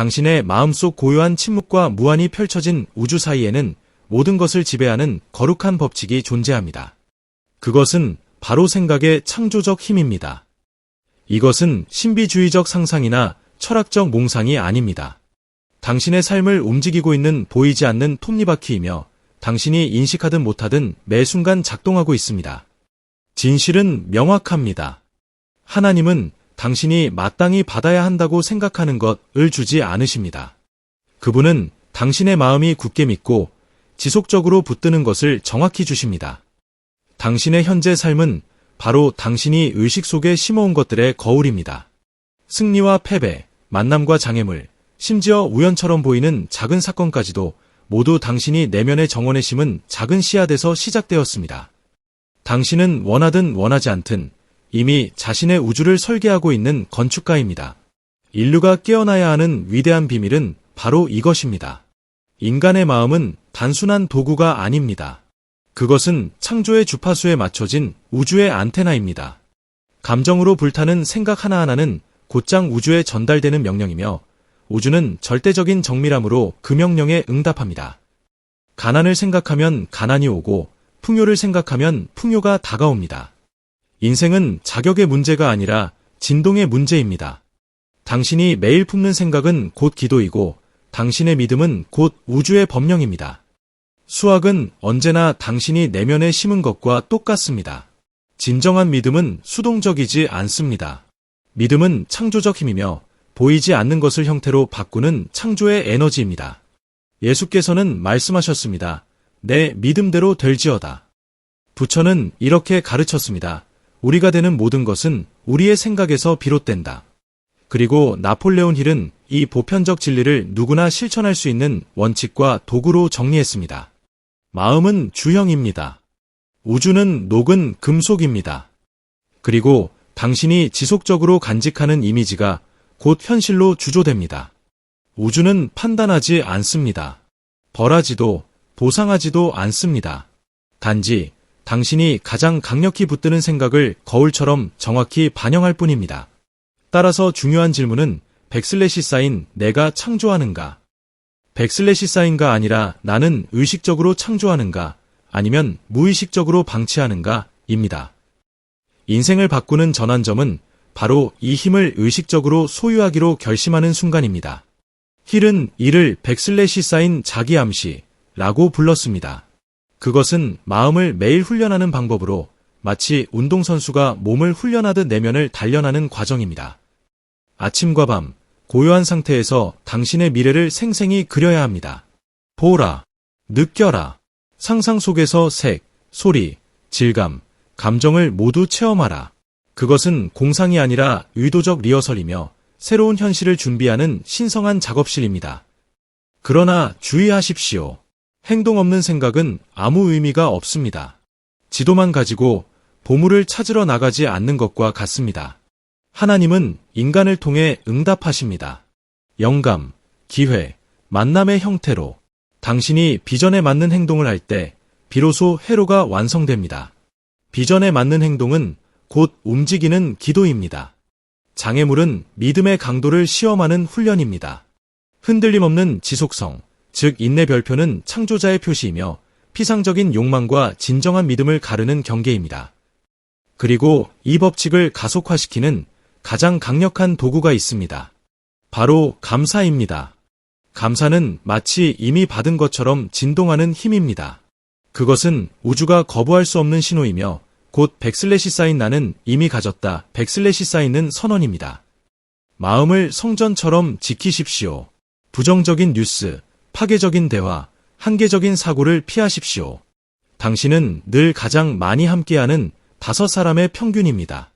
당신의 마음속 고요한 침묵과 무한히 펼쳐진 우주 사이에는 모든 것을 지배하는 거룩한 법칙이 존재합니다. 그것은 바로 생각의 창조적 힘입니다. 이것은 신비주의적 상상이나 철학적 몽상이 아닙니다. 당신의 삶을 움직이고 있는 보이지 않는 톱니바퀴이며 당신이 인식하든 못하든 매 순간 작동하고 있습니다. 진실은 명확합니다. 하나님은 당신이 마땅히 받아야 한다고 생각하는 것을 주지 않으십니다. 그분은 당신의 마음이 굳게 믿고 지속적으로 붙드는 것을 정확히 주십니다. 당신의 현재 삶은 바로 당신이 의식 속에 심어온 것들의 거울입니다. 승리와 패배, 만남과 장애물, 심지어 우연처럼 보이는 작은 사건까지도 모두 당신이 내면의 정원에 심은 작은 씨앗에서 시작되었습니다. 당신은 원하든 원하지 않든 이미 자신의 우주를 설계하고 있는 건축가입니다. 인류가 깨어나야 하는 위대한 비밀은 바로 이것입니다. 인간의 마음은 단순한 도구가 아닙니다. 그것은 창조의 주파수에 맞춰진 우주의 안테나입니다. 감정으로 불타는 생각 하나하나는 곧장 우주에 전달되는 명령이며 우주는 절대적인 정밀함으로 그 명령에 응답합니다. 가난을 생각하면 가난이 오고 풍요를 생각하면 풍요가 다가옵니다. 인생은 자격의 문제가 아니라 진동의 문제입니다. 당신이 매일 품는 생각은 곧 기도이고 당신의 믿음은 곧 우주의 법령입니다. 수학은 언제나 당신이 내면에 심은 것과 똑같습니다. 진정한 믿음은 수동적이지 않습니다. 믿음은 창조적 힘이며 보이지 않는 것을 형태로 바꾸는 창조의 에너지입니다. 예수께서는 말씀하셨습니다. 내 믿음대로 될지어다. 부처는 이렇게 가르쳤습니다. 우리가 되는 모든 것은 우리의 생각에서 비롯된다. 그리고 나폴레온 힐은 이 보편적 진리를 누구나 실천할 수 있는 원칙과 도구로 정리했습니다. 마음은 주형입니다. 우주는 녹은 금속입니다. 그리고 당신이 지속적으로 간직하는 이미지가 곧 현실로 주조됩니다. 우주는 판단하지 않습니다. 벌하지도 보상하지도 않습니다. 단지 당신이 가장 강력히 붙드는 생각을 거울처럼 정확히 반영할 뿐입니다. 따라서 중요한 질문은 백슬래시 사인 내가 창조하는가? 백슬래시 사인가 아니라 나는 의식적으로 창조하는가? 아니면 무의식적으로 방치하는가? 입니다. 인생을 바꾸는 전환점은 바로 이 힘을 의식적으로 소유하기로 결심하는 순간입니다. 힐은 이를 백슬래시 사인 자기암시라고 불렀습니다. 그것은 마음을 매일 훈련하는 방법으로 마치 운동선수가 몸을 훈련하듯 내면을 단련하는 과정입니다. 아침과 밤, 고요한 상태에서 당신의 미래를 생생히 그려야 합니다. 보라, 느껴라, 상상 속에서 색, 소리, 질감, 감정을 모두 체험하라. 그것은 공상이 아니라 의도적 리허설이며 새로운 현실을 준비하는 신성한 작업실입니다. 그러나 주의하십시오. 행동 없는 생각은 아무 의미가 없습니다. 지도만 가지고 보물을 찾으러 나가지 않는 것과 같습니다. 하나님은 인간을 통해 응답하십니다. 영감, 기회, 만남의 형태로 당신이 비전에 맞는 행동을 할 때 비로소 회로가 완성됩니다. 비전에 맞는 행동은 곧 움직이는 기도입니다. 장애물은 믿음의 강도를 시험하는 훈련입니다. 흔들림 없는 지속성, 즉 인내 별표는 창조자의 표시이며 피상적인 욕망과 진정한 믿음을 가르는 경계입니다. 그리고 이 법칙을 가속화시키는 가장 강력한 도구가 있습니다. 바로 감사입니다. 감사는 마치 이미 받은 것처럼 진동하는 힘입니다. 그것은 우주가 거부할 수 없는 신호이며 곧 백슬래시 사인 나는 이미 가졌다 백슬래시 사인은 선언입니다. 마음을 성전처럼 지키십시오. 부정적인 뉴스, 파괴적인 대화, 한계적인 사고를 피하십시오. 당신은 늘 가장 많이 함께하는 다섯 사람의 평균입니다.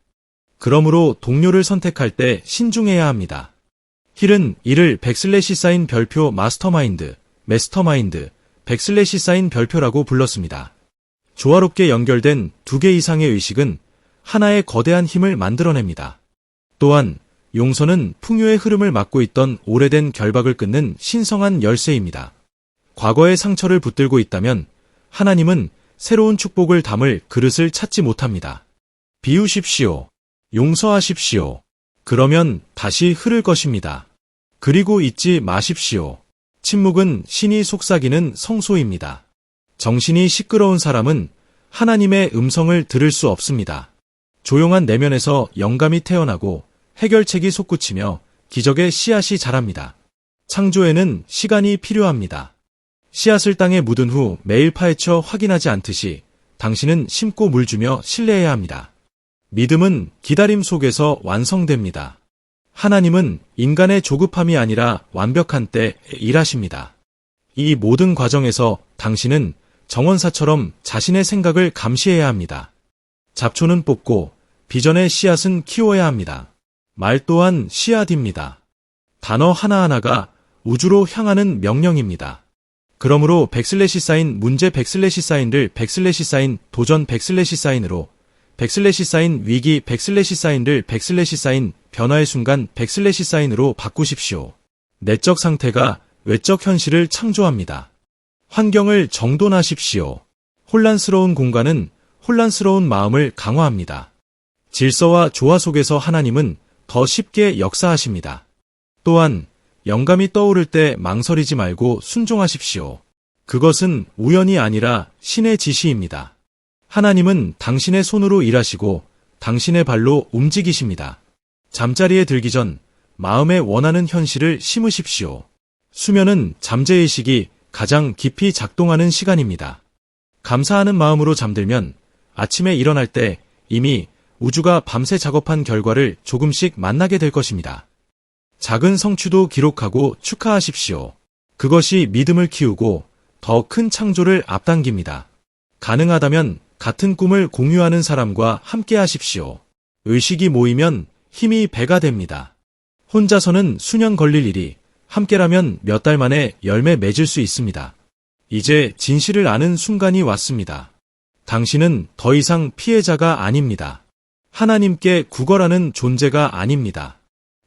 그러므로 동료를 선택할 때 신중해야 합니다. 힐은 이를 백슬래시 사인 별표 마스터마인드, 메스터마인드, 백슬래시 사인 별표라고 불렀습니다. 조화롭게 연결된 두 개 이상의 의식은 하나의 거대한 힘을 만들어냅니다. 또한 용서는 풍요의 흐름을 막고 있던 오래된 결박을 끊는 신성한 열쇠입니다. 과거의 상처를 붙들고 있다면 하나님은 새로운 축복을 담을 그릇을 찾지 못합니다. 비우십시오. 용서하십시오. 그러면 다시 흐를 것입니다. 그리고 잊지 마십시오. 침묵은 신이 속삭이는 성소입니다. 정신이 시끄러운 사람은 하나님의 음성을 들을 수 없습니다. 조용한 내면에서 영감이 태어나고 해결책이 솟구치며 기적의 씨앗이 자랍니다. 창조에는 시간이 필요합니다. 씨앗을 땅에 묻은 후 매일 파헤쳐 확인하지 않듯이 당신은 심고 물 주며 신뢰해야 합니다. 믿음은 기다림 속에서 완성됩니다. 하나님은 인간의 조급함이 아니라 완벽한 때 일하십니다. 이 모든 과정에서 당신은 정원사처럼 자신의 생각을 감시해야 합니다. 잡초는 뽑고 비전의 씨앗은 키워야 합니다. 말 또한 씨앗입니다. 단어 하나하나가 우주로 향하는 명령입니다. 그러므로 백슬래시 사인 문제 백슬래시 사인을 백슬래시 사인 도전 백슬래시 사인으로 백슬래시 사인 위기 백슬래시 사인을 백슬래시 사인 변화의 순간 백슬래시 사인으로 바꾸십시오. 내적 상태가 외적 현실을 창조합니다. 환경을 정돈하십시오. 혼란스러운 공간은 혼란스러운 마음을 강화합니다. 질서와 조화 속에서 하나님은 더 쉽게 역사하십니다. 또한 영감이 떠오를 때 망설이지 말고 순종하십시오. 그것은 우연이 아니라 신의 지시입니다. 하나님은 당신의 손으로 일하시고 당신의 발로 움직이십니다. 잠자리에 들기 전 마음에 원하는 현실을 심으십시오. 수면은 잠재의식이 가장 깊이 작동하는 시간입니다. 감사하는 마음으로 잠들면 아침에 일어날 때 이미 우주가 밤새 작업한 결과를 조금씩 만나게 될 것입니다. 작은 성취도 기록하고 축하하십시오. 그것이 믿음을 키우고 더 큰 창조를 앞당깁니다. 가능하다면 같은 꿈을 공유하는 사람과 함께 하십시오. 의식이 모이면 힘이 배가 됩니다. 혼자서는 수년 걸릴 일이 함께라면 몇 달 만에 열매 맺을 수 있습니다. 이제 진실을 아는 순간이 왔습니다. 당신은 더 이상 피해자가 아닙니다. 하나님께 구걸하는 존재가 아닙니다.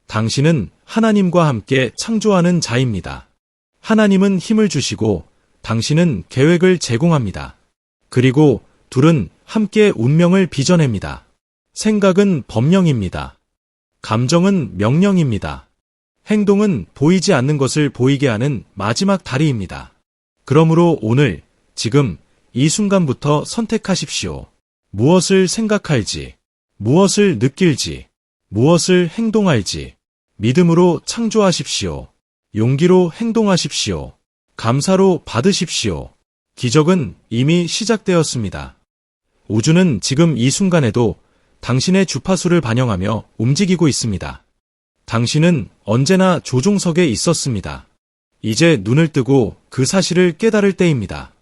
당신은 하나님과 함께 창조하는 자입니다. 하나님은 힘을 주시고 당신은 계획을 제공합니다. 그리고 둘은 함께 운명을 빚어냅니다. 생각은 법령입니다. 감정은 명령입니다. 행동은 보이지 않는 것을 보이게 하는 마지막 다리입니다. 그러므로 오늘, 지금, 이 순간부터 선택하십시오. 무엇을 생각할지, 무엇을 느낄지, 무엇을 행동할지, 믿음으로 창조하십시오. 용기로 행동하십시오. 감사로 받으십시오. 기적은 이미 시작되었습니다. 우주는 지금 이 순간에도 당신의 주파수를 반영하며 움직이고 있습니다. 당신은 언제나 조종석에 있었습니다. 이제 눈을 뜨고 그 사실을 깨달을 때입니다.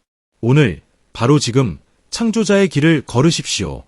오늘, 바로 지금, 창조자의 길을 걸으십시오.